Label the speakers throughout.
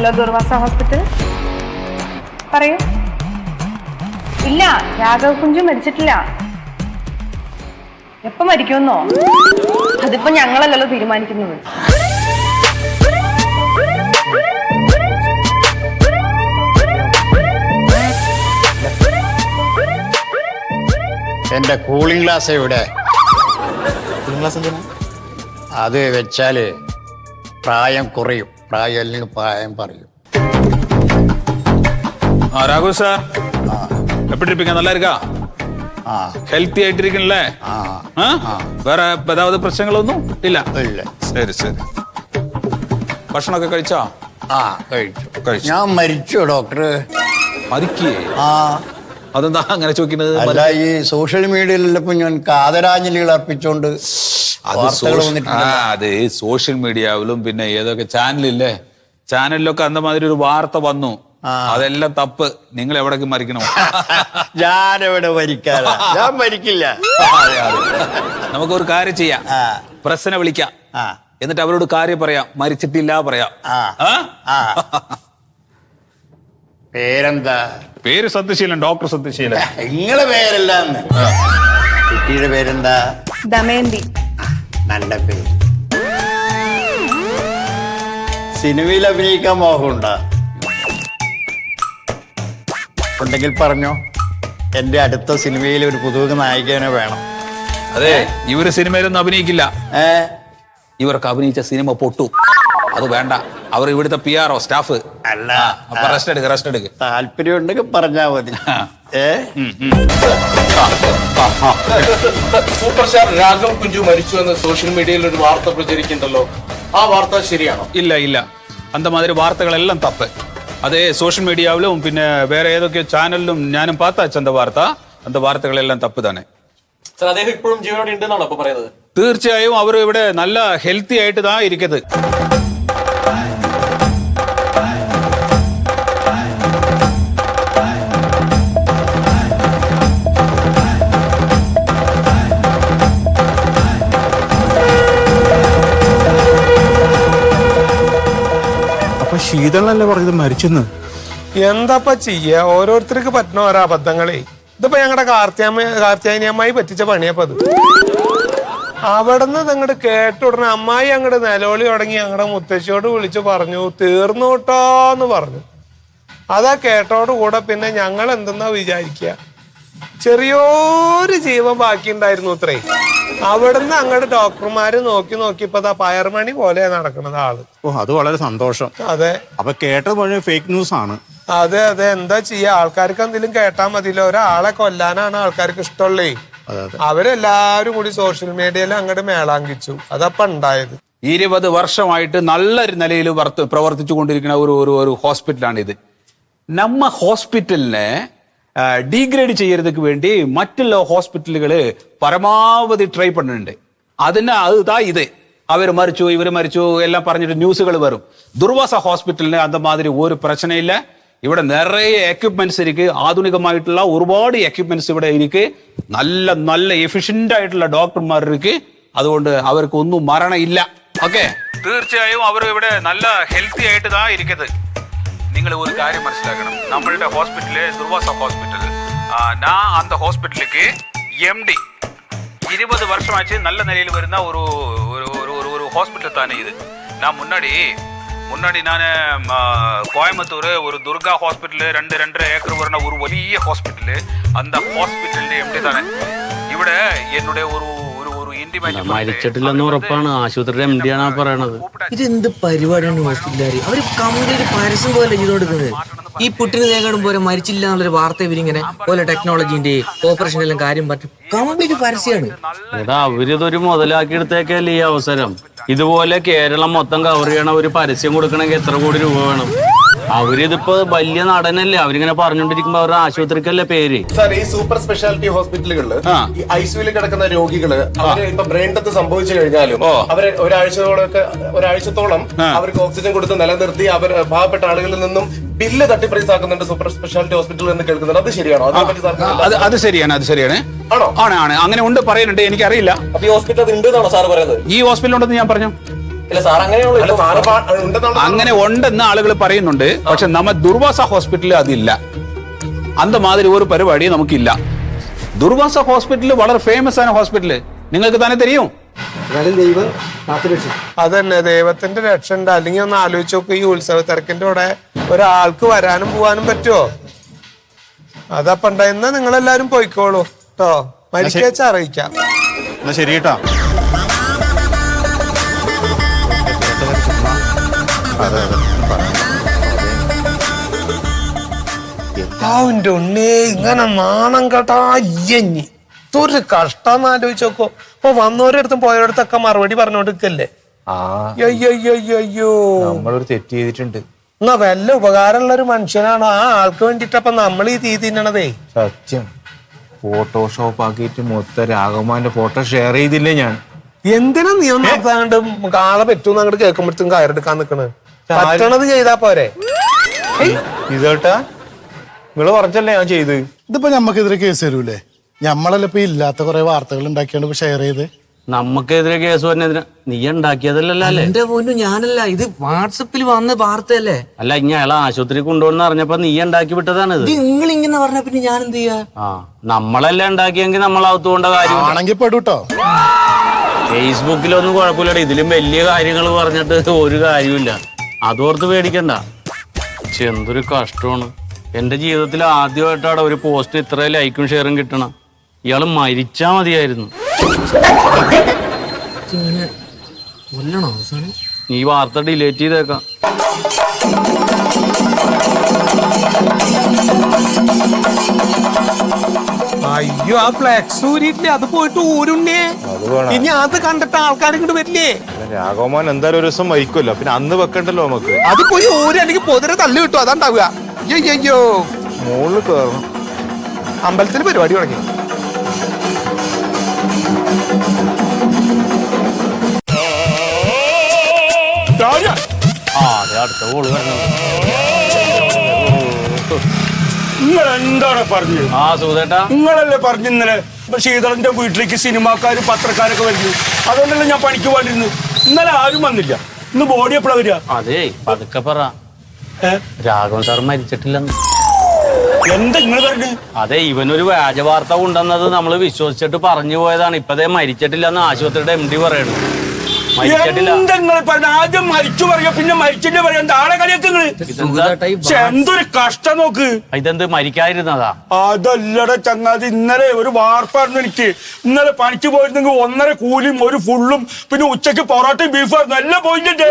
Speaker 1: Hello Durvasa hospital. പറയൂ. ഇല്ല രാഘവ് കുഞ്ചു മരിച്ചിട്ടില്ല. എപ്പോ മരിക്കുമെന്നോ? അതിപ്പോ ഞങ്ങളല്ലല്ലോ തീരുമാനിക്കുന്നത്.
Speaker 2: എന്റെ കൂളിംഗ് ഗ്ലാസ് എവിടെ? അത് വെച്ചാൽ പ്രായം കുറയും. പ്രായം പ്രായം പറയും.
Speaker 3: രാഘു സാർ. எப்படி இருப்பீங்க ഹെൽത്തി இருக்கா വേറെ ഏതാവത് പ്രശ്നങ്ങളൊന്നും ഇല്ല?
Speaker 2: ഇല്ല.
Speaker 3: ശരി ശരി. ഭക്ഷണമൊക്കെ കഴിച്ചോ?
Speaker 2: ആ കഴിച്ചു. ഞാൻ മരിച്ചു ഡോക്ടർ
Speaker 3: മതിക്കേ
Speaker 2: ആ.
Speaker 3: അതെന്താ അങ്ങനെ ചോദിക്കുന്നത്?
Speaker 2: അല്ല ഈ സോഷ്യൽ മീഡിയയിലെല്ലാം ഞാൻ കാതരാഞ്ജലികൾ അർപ്പിച്ചോണ്ട്
Speaker 3: അത് അത് സോഷ്യൽ മീഡിയയിലും പിന്നെ ഏതൊക്കെ ചാനലില്ലേ? ചാനലിലൊക്കെ അന്ന മാതിരി ഒരു വാർത്ത വന്നു. അതെല്ലാം തപ്പ്. നിങ്ങൾ എവിടേക്ക് മരിക്കണം?
Speaker 2: ഞാനെവിടെ മരിക്കാനാ? ഞാൻ മരിക്കില്ല.
Speaker 3: നമുക്ക് ഒരു കാര്യം ചെയ്യാം. പ്രശ്നം വിളിക്കാം. എന്നിട്ട് അവരോട് കാര്യം പറയാം. മരിച്ചിട്ടില്ല പറയാം.
Speaker 2: പേരെന്താ?
Speaker 3: പേര് സത്യശീലൻ ഡോക്ടർ സത്യശീലൻ.
Speaker 2: നിങ്ങളെ പേരല്ല കുട്ടിയുടെ പേരെന്താ?
Speaker 1: ദമയന്തി.
Speaker 2: നല്ല പേര്. സിനിമയിൽ അഭിനയിക്കാൻ മോഹമുണ്ടോ? ഉണ്ടെങ്കിൽ പറഞ്ഞോ. എന്റെ അടുത്ത സിനിമയിൽ ഒരു പുതുമുഖ നായികനെ വേണം.
Speaker 3: അതെ ഇവർ സിനിമയിലൊന്നും അഭിനയിക്കില്ല. ഇവർക്ക് അഭിനയിച്ച സിനിമ പൊട്ടു. അത് വേണ്ട. അവർ ഇവിടുത്തെ പി ആർ ഒ സ്റ്റാഫ്.
Speaker 2: അല്ല.
Speaker 3: അപ്പൊ റെസ്റ്റ് എടുക്ക് റെസ്റ്റ് എടുക്ക്.
Speaker 2: താല്പര്യം ഉണ്ടെങ്കിൽ പറഞ്ഞാ മതി. ഏ?
Speaker 4: സൂപ്പർ സ്റ്റാർ രാഘവ് കുഞ്ചു മരിച്ചു എന്ന് സോഷ്യൽ മീഡിയയിൽ ഒരു വാർത്ത പ്രചരിക്കുന്നുണ്ടല്ലോ. ആ വാർത്ത ശരിയാണോ?
Speaker 3: ഇല്ല ഇല്ല. അന്ത മാതിരി വാർത്തകളെല്ലാം തപ്പ്. അതേ സോഷ്യൽ മീഡിയാവിലും പിന്നെ വേറെ ഏതൊക്കെ ചാനലിലും ഞാനും പാത്ത അന്ത വാർത്ത? അന്ത വാർത്തകളെല്ലാം തപ്പ് തന്നെ.
Speaker 4: സാർ അദ്ദേഹം ഇപ്പോഴും ജീവനോടെ ഉണ്ടെന്നാണോ പറയുന്നത്?
Speaker 3: തീർച്ചയായും അവർ ഇവിടെ നല്ല ഹെൽത്തി ആയിട്ട് താ ഇരിക്കുന്നത്
Speaker 5: ശീതളല്ലേ പറഞ്ഞത് മരിച്ചെന്ന്?
Speaker 6: എന്താപ്പ ചെയ്യ? ഓരോരുത്തർക്ക് പറ്റുന്ന ഓരോ അബദ്ധങ്ങളെ. ഇതിപ്പോ ഞങ്ങളുടെ കാർത്യാമ കാർത്തിയാനിയമ്മായി പറ്റിച്ച പണിയപ്പോ അത്. അവിടുന്ന് നിങ്ങട് കേട്ട ഉടനെ അമ്മായി അങ്ങോട്ട് നിലവിളി തുടങ്ങി ഞങ്ങളുടെ മുത്തശ്ശിയോട് വിളിച്ചു പറഞ്ഞു തീർന്നു കേട്ടോന്ന് പറഞ്ഞു. അതാ കേട്ടോട് കൂടെ പിന്നെ ഞങ്ങൾ എന്തെന്നാ വിചാരിക്കുക ചെറിയൊരു ജീവൻ ബാക്കിയുണ്ടായിരുന്നു അത്രേ. അവിടുന്ന് അങ്ങോട്ട് ഡോക്ടർമാര് നോക്കി നോക്കി ഇപ്പൊ പയർമണി പോലെ നടക്കുന്നത് ആൾ.
Speaker 5: ഓ അത് വളരെ സന്തോഷം.
Speaker 6: അതെ.
Speaker 5: അപ്പൊ കേട്ടത് മുഴുവൻ ഫേക്ക് ന്യൂസ് ആണ്.
Speaker 6: അതെ അതെ. എന്താ ചെയ്യാ? ആൾക്കാർക്ക് എന്തെങ്കിലും കേട്ടാ മതിയില്ല. ഒരാളെ കൊല്ലാനാണ് ആൾക്കാർക്ക് ഇഷ്ടമുള്ളേ. അവരെല്ലാരും കൂടി സോഷ്യൽ മീഡിയയിൽ അങ്ങോട്ട് മേളാങ്കിച്ചു. അതപ്പ ഉണ്ടായത്
Speaker 3: ഇരുപത് വർഷമായിട്ട് നല്ലൊരു നിലയിൽ വർത്ത പ്രവർത്തിച്ചു കൊണ്ടിരിക്കുന്ന ഒരു ഒരു ഒരു ഹോസ്പിറ്റലാണ് ഇത് നമ്മ ഹോസ്പിറ്റലിനെ ഡീഗ്രേഡ് ചെയ്യறதுக்கு വേണ്ടി മറ്റുള്ള ഹോസ്പിറ്റലുകൾ പരമാവധി ട്രൈ പണ്ണുണ്ട്. അതിന് അതാ ഇത് അവർ മരിച്ചു ഇവർ മരിച്ചു എല്ലാം പറഞ്ഞിട്ട് ന്യൂസുകൾ വരും. ദുർവാസ ഹോസ്പിറ്റലിന് അന്ത മാതിരി ഒരു പ്രശ്നമില്ല ഇവിടെ നിറയെ എക്യുപ്മെന്റ്സ് ഇരിക്കും. ആധുനികമായിട്ടുള്ള ഒരുപാട് എക്യുപ്മെന്റ്സ് ഇവിടെ ഇരിക്ക്. നല്ല നല്ല എഫിഷ്യന്റ് ആയിട്ടുള്ള ഡോക്ടർമാർ ഇരിക്ക് അതുകൊണ്ട് അവർക്ക് ഒന്നും മരണം ഇല്ല ഓക്കെ തീർച്ചയായും അവർ ഇവിടെ നല്ല ഹെൽത്തി ആയിട്ട് ഇതാ ഇരിക്കുന്നത് നിങ്ങൾ ഒരു കാര്യം മനസ്സിലാക്കണം നമ്മളുടെ ഹോസ്പിറ്റല് ദുർവാസ ഹോസ്പിറ്റൽ ഞാൻ അന്ത ഹോസ്പിറ്റലിക്ക് എം ഡി ഇരുപത് വർഷമായിട്ട് നല്ല നിലയിൽ വരുന്ന ഒരു ഒരു ഒരു ഒരു ഹോസ്പിറ്റൽ തന്നെ ഇത് ഞാൻ മുന്നാടി முன்னாடி நான் கோயம்புத்தூர் ஒரு துர்கா ஹாஸ்பிட்டலு ரெண்டு ரெண்டரை ஏக்கர் வரணும் ஒரு வலிய ஹாஸ்பிட்டலு அந்த ஹாஸ்பிட்டல் எப்படி தானே இவிட என்னுடைய ஒரு
Speaker 7: മരിച്ചിട്ടില്ലെന്ന് ഉറപ്പാണ്. ആശുപത്രിയുടെ എം ഡി ആണ് പറയണത്.
Speaker 8: ഇതെന്ത് പരിപാടിയാണ് ഹോസ്പിറ്റലുകാർ അവർ കംപ്ലീറ്റ് പരസ്യം പോലെ ചെയ്തു കൊടുക്കുന്നത്. ഈ പുട്ടിന് തേങ്ങടും പോലെ മരിച്ചില്ല എന്നുള്ളൊരു വാർത്ത ഇവരിങ്ങനെ പോലെ ടെക്നോളജിന്റെ ഓപ്പറേഷൻ എല്ലാം കാര്യം പറ്റും കംപ്ലീറ്റ് പരസ്യമാണ്
Speaker 7: എടാ അവരിതൊരു മുതലാക്കിയെടുത്തേക്കല്ലേ ഈ അവസരം? ഇതുപോലെ കേരളം മൊത്തം കവർ ചെയ്യണ ഒരു പരസ്യം കൊടുക്കണമെങ്കിൽ എത്ര കോടി രൂപ വേണം? അവരിതിപ്പോ വലിയ നടനല്ലേ? അവരിങ്ങനെ പറഞ്ഞോണ്ടിരിക്കുമ്പോ അവരുടെ ആശുപത്രിക്കല്ലേ പേര്?
Speaker 4: സാർ ഈ സൂപ്പർ സ്പെഷ്യാലിറ്റി ഹോസ്പിറ്റലുകളിൽ
Speaker 3: ആ.
Speaker 4: ഈ ഐസിയുയിൽ കിടക്കുന്ന രോഗികൾ അവർ ഇപ്പൊ ബ്രെയിൻ ഡെത്ത് സംഭവിച്ചു കഴിഞ്ഞാലും
Speaker 3: ഓ.
Speaker 4: അവരെ ഒരാഴ്ചയോടൊക്കെ ഒരാഴ്ചത്തോളം അവർക്ക് ഓക്സിജൻ കൊടുത്ത് നിലനിർത്തി അവർ പാവപ്പെട്ട ആളുകളിൽ നിന്നും ബില്ല് തട്ടിപ്രൈസ് ആക്കുന്നുണ്ട് സൂപ്പർ സ്പെഷ്യാലിറ്റി ഹോസ്പിറ്റലിൽ എന്ന് കേൾക്കുന്നുണ്ട്. അത് ശരിയാണോ? അതിനെപ്പറ്റി സാർ
Speaker 3: അത് അത് ശരിയാണ് അത് ശരിയാണ്.
Speaker 4: ആണോ?
Speaker 3: ആണ് ആണ്. അങ്ങനെ ഉണ്ട് പറയുന്നുണ്ട്. എനിക്കറിയില്ല.
Speaker 4: അപ്പൊ ഈ ഹോസ്പിറ്റൽ അത് ഉണ്ട് എന്നാണോ സാർ പറയുന്നത്?
Speaker 3: ഈ ഹോസ്പിറ്റൽ ഉണ്ടെന്ന് ഞാൻ പറഞ്ഞു. അങ്ങനെ ഉണ്ടെന്ന് ആളുകൾ പറയുന്നുണ്ട്. പക്ഷെ നമ്മ ദുർവാസ ഹോസ്പിറ്റലിൽ അതില്ല. അന്ത മാതിരി ഒരു പരിപാടി നമുക്കില്ല. ദുർവാസ ഹോസ്പിറ്റൽ വളരെ ഫേമസ് ആണ് ഹോസ്പിറ്റൽ നിങ്ങൾക്ക് തന്നെ തെരിയും?
Speaker 6: അതന്നെ ദൈവത്തിന്റെ രക്ഷ ഉണ്ട്. അല്ലെങ്കിൽ ഒന്ന് ആലോചിച്ച് നോക്കും ഈ ഉത്സവ തിരക്കിന്റെ കൂടെ ഒരാൾക്ക് വരാനും പോവാനും പറ്റുമോ അതപ്പ ഉണ്ടായിരുന്ന എല്ലാരും പോയിക്കോളൂ. കേട്ടോ മരിക്കാച്ച അറിയിക്കാം.
Speaker 5: ശരി കേട്ടാ. അതെ
Speaker 6: അവന്റെ ഉണ്ണേ ഇങ്ങനെ നാണം കേട്ടാ ഒരു കഷ്ടം ആലോചിച്ച് നോക്കോ. ഇപ്പൊ വന്നോരടുത്തും പോയവരടുത്തൊക്കെ മറുപടി പറഞ്ഞോണ്ടിരിക്കല്ലേ? അയ്യോ
Speaker 9: നമ്മളൊരു തെറ്റ് ചെയ്തിട്ടുണ്ട്.
Speaker 6: എന്നാ വല്ല ഉപകാരമുള്ള ഒരു മനുഷ്യനാണ്. ആ ആൾക്ക് വേണ്ടിട്ടപ്പൊ നമ്മൾ ഈ തീ തിന്നണതേ.
Speaker 9: സത്യം. ഫോട്ടോഷോപ്പ് ആക്കിയിട്ട് മൊത്തം രാഘവമാന്റെ ഫോട്ടോ ഷെയർ ചെയ്തില്ലേ ഞാൻ?
Speaker 6: എന്തിനാ നീ ഒന്ന് കാളെ പറ്റൂന്ന് അങ്ങോട്ട് കേൾക്കുമ്പോഴത്തേക്കും കയറെടുക്കാൻ നിക്കണ്? പറ്റണത് ചെയ്താ പോരെ.
Speaker 9: ഇതേട്ടാ നിങ്ങൾ പറഞ്ഞല്ലേ ഞാൻ ചെയ്ത്?
Speaker 10: ഇതിപ്പോ ഞമ്മക്കെതിരെ കേസ് തരൂലേ ഞമ്മളല്ല ഇപ്പൊ ഇല്ലാത്ത കുറെ വാർത്തകൾ ഉണ്ടാക്കിയാണ് ഇപ്പൊ ഷെയർ ചെയ്ത്?
Speaker 7: നമുക്കെതിരെ കേസ് വരുന്നതിന് നീ ഉണ്ടാക്കിയതല്ലല്ലോ
Speaker 8: എന്റെ പൊന്നു ഞാനല്ല. ഇത് വാട്സപ്പിൽ വന്ന വാർത്തയല്ലേ?
Speaker 7: അല്ല ഇനി അയാളെ ആശുപത്രി കൊണ്ടുവന്ന് അറിഞ്ഞപ്പോ നീ ഉണ്ടാക്കി വിട്ടതാണ് ഇത്.
Speaker 8: നിങ്ങൾ ഇങ്ങനെ പറഞ്ഞ പിന്നെ ഞാൻ എന്ത് ചെയ്യാ?
Speaker 7: ആ നമ്മളെല്ലാം ഉണ്ടാക്കിയെങ്കിൽ നമ്മൾ അകത്തുകൊണ്ട കാര്യം
Speaker 10: ആണെങ്കിൽ പെടൂട്ടോ
Speaker 7: ഫേസ്ബുക്കിലൊന്നും കുഴപ്പമില്ല ഇതിലും വലിയ കാര്യങ്ങൾ പറഞ്ഞിട്ട് ഒരു കാര്യമില്ല അതോർത്ത് പേടിക്കണ്ട. പക്ഷെ എന്തൊരു കഷ്ടമാണ്. എന്റെ ജീവിതത്തിൽ ആദ്യമായിട്ടാണ് ഒരു പോസ്റ്റിന് ഇത്ര ലൈക്കും ഷെയറും കിട്ടണം. ഇയാൾ മരിച്ചാ മതിയായിരുന്നു. നീ ഈ വാർത്ത ഡിലേറ്റ് ചെയ്തേക്കാം.
Speaker 6: അയ്യോ ആ ഫ്ലെക്സ് ഊരിട്ടില്ലേ അത് പോയിട്ട് ഊരുണ്ണേ.
Speaker 9: അത് വേണം.
Speaker 6: ഇനി അത് കണ്ടിട്ട് ആൾക്കാർ ഇങ്ങോട്ട് വരില്ലേ?
Speaker 9: രാഘവമാൻ എന്തായാലും ഒരു ദിവസം മരിക്കുമല്ലോ പിന്നെ അന്ന് വെക്കണ്ടല്ലോ നമുക്ക്.
Speaker 6: അത് പോയി ഊര് അല്ലെങ്കിൽ പൊതിരെ തള്ളി കിട്ടും അതാണ്ടാവുക. അയ്യോ അയ്യോ
Speaker 9: മുകളിൽ കയറണം
Speaker 6: അമ്പലത്തിൽ പരിപാടി തുടങ്ങി.
Speaker 7: ആ അതെ അടുത്ത കോൾ വരുന്നത്.
Speaker 5: നിങ്ങൾ എന്താണ് പറഞ്ഞു
Speaker 7: ആ സുധേട്ടാ
Speaker 5: നിങ്ങളല്ലേ പറഞ്ഞു ഇന്നലെ ശീതളന്റെ വീട്ടിലേക്ക് സിനിമാക്കാരും പത്രക്കാരൊക്കെ വരുന്നു അതുകൊണ്ടല്ലേ ഞാൻ പണിക്ക് പോയിരുന്നു ഇന്നലെ ആരും വന്നില്ല. ഇന്ന് ബോഡി എപ്പോഴാ വരിക?
Speaker 7: അതേ പതുക്കെ പറ. രാഘവൻ സാർ മരിച്ചിട്ടില്ലെന്ന്.
Speaker 5: എന്താ നിങ്ങൾ പറഞ്ഞു?
Speaker 7: അതെ ഇവനൊരു വ്യാജ വാർത്ത കൊണ്ടുവന്നത് നമ്മൾ വിശ്വസിച്ചിട്ട് പറഞ്ഞു പോയതാണ്. ഇപ്പതേ മരിച്ചിട്ടില്ലെന്ന് ആശുപത്രിയുടെ എം ഡി പറയണു മരിച്ചിട്ടില്ല.
Speaker 5: എന്താ നിങ്ങൾ പറഞ്ഞ? ആദ്യം മരിച്ചു പറയുക പിന്നെ മരിച്ചിട്ട് പറയാം എന്താ ആളെ കളിയൊക്കെ നിങ്ങൾ
Speaker 8: സുഖേട്ടാ, ഈ
Speaker 5: ശ്ശെ, എന്തൊരു കഷ്ടം നോക്ക്.
Speaker 7: ഇതെന്ത് മരിക്കാതിരുന്നതാ?
Speaker 5: അതല്ലട ചങ്ങാതി ഇന്നലെ ഒരു വാർപ്പായിരുന്നു എനിക്ക്. ഇന്നലെ പണിക്ക് പോയിരുന്നെങ്കിൽ ഒന്നര കൂലിയും ഒരു ഫുള്ളും പിന്നെ ഉച്ചയ്ക്ക് പൊറോട്ടയും ബീഫായിരുന്നു എല്ലാം പോയിട്ടുണ്ട്.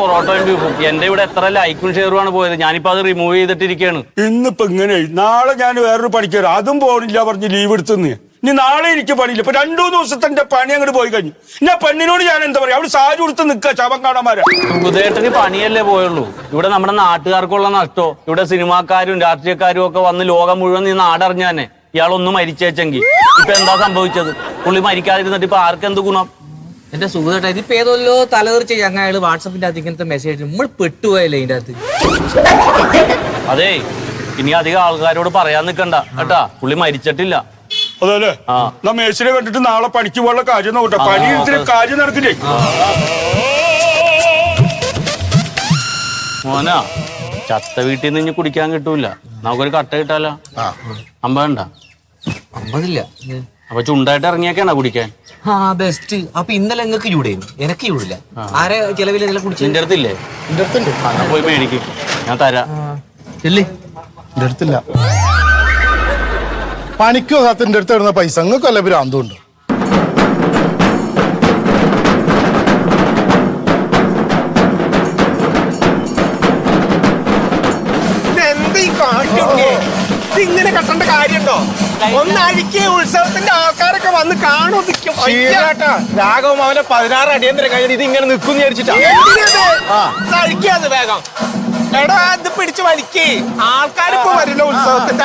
Speaker 7: പൊറോട്ടയും ബീഫും എന്റെ ഇവിടെ എത്ര ലൈക്കും ഷെയറുമാണ് പോയത്. ഞാനിപ്പോ അത് റിമൂവ് ചെയ്തിട്ടിരിക്കുകയാണ്
Speaker 5: ഇന്നിപ്പോ ഇങ്ങനെ നാളെ ഞാൻ വേറൊരു പണിക്ക് വരാം. അതും പോണില്ല പറഞ്ഞ് ലീവ് എടുത്തുന്ന്. ഇനി നാളെ എനിക്ക് പണിയില്ല. ഇപ്പൊ രണ്ടു മൂന്ന് ദിവസത്തെ എന്റെ പണി അങ്ങോട്ട് പോയി കഴിഞ്ഞു. ഞാൻ പെണ്ണിനോട് ഞാൻ എന്താ പറയാ? അവിടെ സാരി കൊടുത്ത് നിൽക്കുക ശവം കാണാമാരാ
Speaker 7: ഹൃദയത്തിന് പണിയല്ലേ പോയുള്ളൂ? ഇവിടെ നമ്മുടെ നാട്ടുകാർക്കുള്ള നഷ്ടോ? ഇവിടെ സിനിമാക്കാരും രാഷ്ട്രീയക്കാരും ഒക്കെ വന്ന് ലോകം മുഴുവൻ നീ നാടറിഞ്ഞാനെ. ഇയാളൊന്നും മരിച്ചേച്ചെങ്കിൽ ഇപ്പൊ എന്താ സംഭവിച്ചത്? പുള്ളി മരിക്കാതിരുന്നിട്ട് ഇപ്പൊ ആർക്കെന്ത് ഗുണം?
Speaker 8: എന്റെ സുഹൃത്തേട്ടാ ഇതിപ്പോ ഏതോല്ലോ തലതീർച്ച ഞങ്ങൾ വാട്സപ്പിന്റെ അകത്ത് ഇങ്ങനത്തെ മെസ്സേജ് നമ്മൾ പെട്ടുപോയല്ലേ ഇതിന്റെ അകത്ത്?
Speaker 7: അതേ ഇനി അധികം ആൾക്കാരോട് പറയാൻ നിൽക്കണ്ട കേട്ടാ പുള്ളി മരിച്ചിട്ടില്ല.
Speaker 5: അതല്ലേ?
Speaker 7: ആ.
Speaker 5: എന്നാ മേശിനെ കണ്ടിട്ട് നാളെ പണിക്ക് പോകാനുള്ള കാര്യം നോക്കട്ടെ. പണി ഇത്തിരി കാര്യം നടക്കില്ലേ
Speaker 7: മോനാ ചത്ത വീട്ടിൽ നിന്ന് ഇനി കുടിക്കാൻ കിട്ടൂല. നമുക്കൊരു കട്ട കിട്ടാലോ? അമ്പണ്ട
Speaker 8: അമ്പതില്ല.
Speaker 7: അപ്പൊ ചുണ്ടായിട്ട് ഇറങ്ങിയൊക്കെയാണോ കുടിക്കാൻ?
Speaker 8: ആ ബെസ്റ്റ് അപ്പൊ ഇന്നലെ നിങ്ങൾക്ക് ചൂടേനു എനിക്ക് ചൂടില്ല. ആരെ ചെലവിൽ കുടിച്ചു
Speaker 7: നിന്റെ അടുത്തില്ലേ? പോയി മേടിക്കും. ഞാൻ തരാ.
Speaker 8: ഇല്ലേ
Speaker 10: എന്റെ അടുത്തില്ല. പണിക്ക് പോകാത്തിന്റെ അടുത്ത് വരുന്ന പൈസ നിങ്ങൾക്ക് വല്ല ഭ്രാന്തുണ്ട്?
Speaker 6: ഇങ്ങനെ കെട്ടേണ്ട കാര്യണ്ടോ ഒന്നഴിക്കേ ഉത്സവത്തിന്റെ ആൾക്കാരൊക്കെ വന്ന് കാണും
Speaker 9: അവനെ പതിനാറ് അടിയന്തര കഴിഞ്ഞിട്ട് ഇത് ഇങ്ങനെ നിൽക്കും വിചാരിച്ചിട്ടാ.
Speaker 6: അഴിക്കാത് വേഗം. എടാ ഇത് പിടിച്ച് വലിക്കേ. ആൾക്കാരിപ്പോ വരില്ല ഉത്സവത്തിന്റെ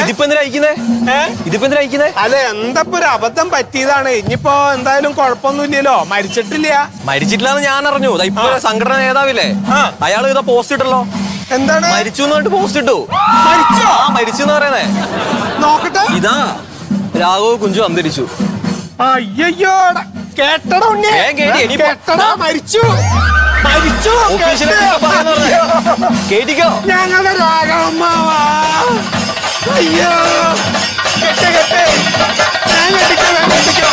Speaker 9: ഇതിപ്പോ എന്തിനാ അയക്കുന്നേ ഇതിപ്പോ എന്തിനാ അയക്കുന്നേ
Speaker 6: അല്ല എന്തപ്പോ ഒരു അബദ്ധം പറ്റിയതാണ്? ഇനിയിപ്പോ എന്തായാലും കുഴപ്പമൊന്നുമില്ലല്ലോ. മരിച്ചിട്ടില്ല.
Speaker 9: മരിച്ചിട്ടില്ലാന്ന് ഞാൻ അറിഞ്ഞു ഇപ്പൊ സംഘടന നേതാവില്ലേ? അയാൾ ഇതാ പോസ്റ്റ് ഇട്ടല്ലോ.
Speaker 6: എന്താണ്?
Speaker 9: മരിച്ചു എന്നിട്ട് പോസ്റ്റ് ഇട്ടു.
Speaker 6: മരിച്ചോ?
Speaker 9: ആ മരിച്ചു എന്ന് പറയുന്നേ.
Speaker 6: നോക്കട്ടെ.
Speaker 9: ഇതാ രാഘവ് കുഞ്ചു അന്തരിച്ചു.
Speaker 6: അയ്യോ കേട്ടടാ ഉണ്ണി. മരിച്ചു. മരിച്ചു.
Speaker 9: കേട്ടിക്കോ?
Speaker 6: ഞങ്ങളുടെ രാഘവമ്മാവാ. അയ്യോ കെട്ട് കെട്ട് ഞാൻ കെട്ടിക്കോ ഞാൻ കെട്ടിക്കോ